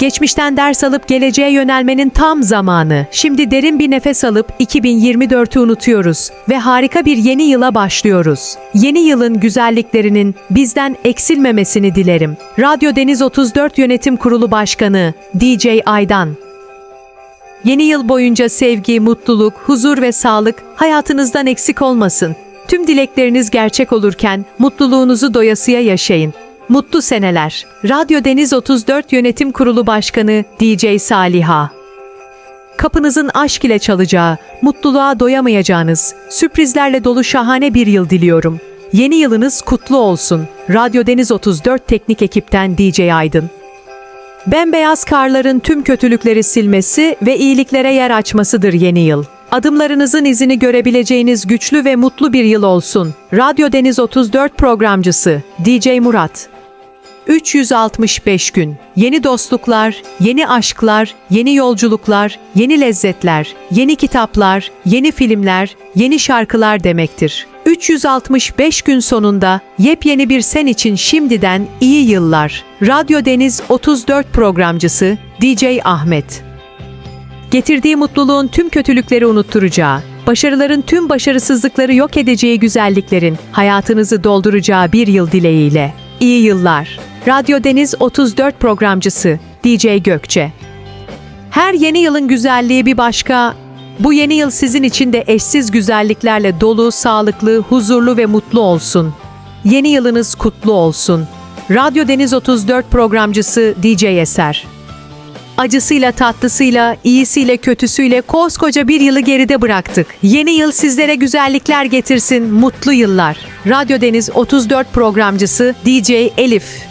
Geçmişten ders alıp geleceğe yönelmenin tam zamanı. Şimdi derin bir nefes alıp 2024'ü unutuyoruz ve harika bir yeni yıla başlıyoruz. Yeni yılın güzelliklerinin bizden eksilmemesini dilerim. Radyo Deniz 34 Yönetim Kurulu Başkanı DJ Aydan Yeni yıl boyunca sevgi, mutluluk, huzur ve sağlık hayatınızdan eksik olmasın. Tüm dilekleriniz gerçek olurken mutluluğunuzu doyasıya yaşayın. Mutlu seneler. Radyo Deniz 34 Yönetim Kurulu Başkanı DJ Saliha. Kapınızın aşk ile çalacağı, mutluluğa doyamayacağınız, sürprizlerle dolu şahane bir yıl diliyorum. Yeni yılınız kutlu olsun. Radyo Deniz 34 teknik ekipten DJ Aydın. Bembeyaz karların tüm kötülükleri silmesi ve iyiliklere yer açmasıdır yeni yıl. Adımlarınızın izini görebileceğiniz güçlü ve mutlu bir yıl olsun. Radyo Deniz 34 programcısı DJ Murat. 365 gün. Yeni dostluklar, yeni aşklar, yeni yolculuklar, yeni lezzetler, yeni kitaplar, yeni filmler, yeni şarkılar demektir. 365 gün sonunda yepyeni bir sen için şimdiden iyi yıllar. Radyo Deniz 34 programcısı DJ Ahmet. Getirdiği mutluluğun tüm kötülükleri unutturacağı, başarıların tüm başarısızlıkları yok edeceği güzelliklerin hayatınızı dolduracağı bir yıl dileğiyle. İyi yıllar. Radyo Deniz 34 programcısı DJ Gökçe. Her yeni yılın güzelliği bir başka. Bu yeni yıl sizin için de eşsiz güzelliklerle dolu, sağlıklı, huzurlu ve mutlu olsun. Yeni yılınız kutlu olsun. Radyo Deniz 34 programcısı DJ Eser. Acısıyla tatlısıyla, iyisiyle kötüsüyle koskoca bir yılı geride bıraktık. Yeni yıl sizlere güzellikler getirsin, mutlu yıllar. Radyo Deniz 34 programcısı DJ Elif.